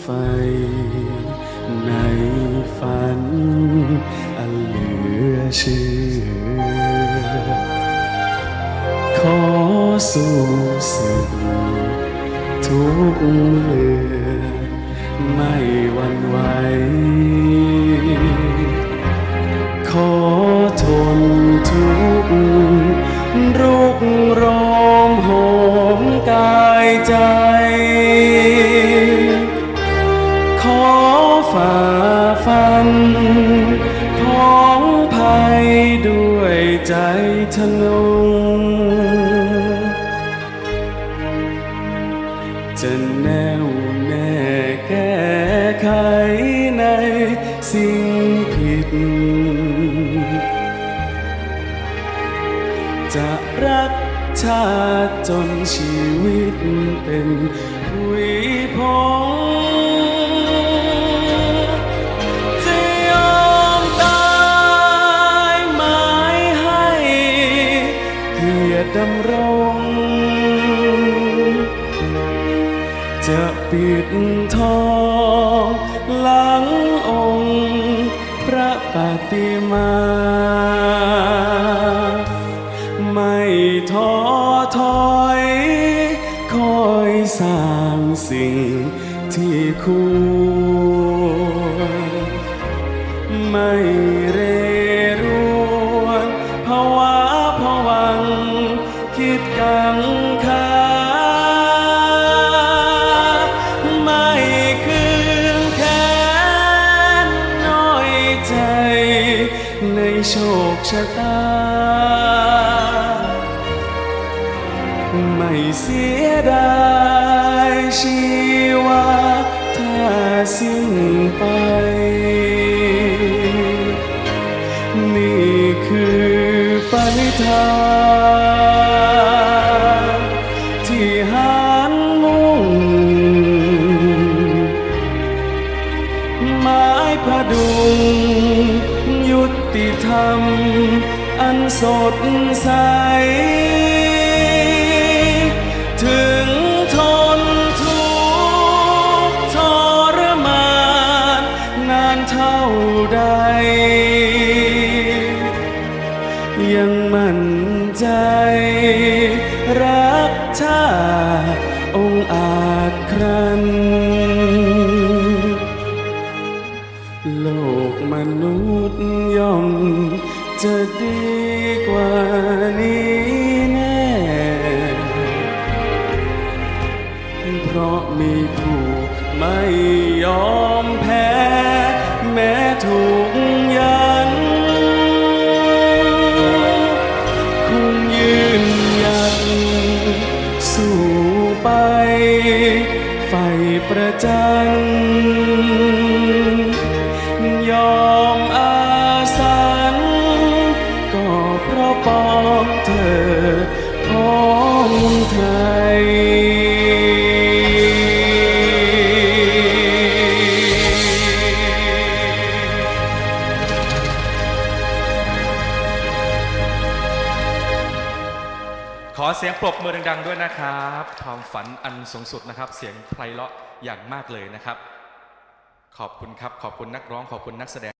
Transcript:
ไฟ ในฝัน อันเหลือเชื่อ ขอสู้สึกทุกเลือไม่หวันไหว ฝ่าฟันพ้องภัยด้วยใจทะนงจะแน่วแน่แก้ไขในสิ่งผิด จะรักชาติจนชีวิตเป็นผุยพง จะปิดทองหลังองค์พระปฏิมา ไม่ท้อถอย คอยสร้างสิ่งที่ควรไม่เรร โชคชะตา ไม่เสียดายชีวาถ้าสิ้นไป นี่คือปณิธานที่หันมุ่งไม้พดุง ติธรรม อันสดใส ถึงทนทุกข์ทรมานนานเท่าใด ยังมั่นใจรักชาติองค์อาจคร โลกมนุษย์ย่อมจะดีกว่านี้แน่ เพราะมีผู้ไม่ยอมแพ้ แม้ถูกยันคงยืนหยัดสู้ไป ไฟประจัน อเสียงปรบมือดังๆด้วยนะครับ ความฝันอันสูงสุดนะครับ เสียงไพเราะอย่างมากเลยนะครับ ขอบคุณครับ ขอบคุณนักร้อง ขอบคุณนักแสดง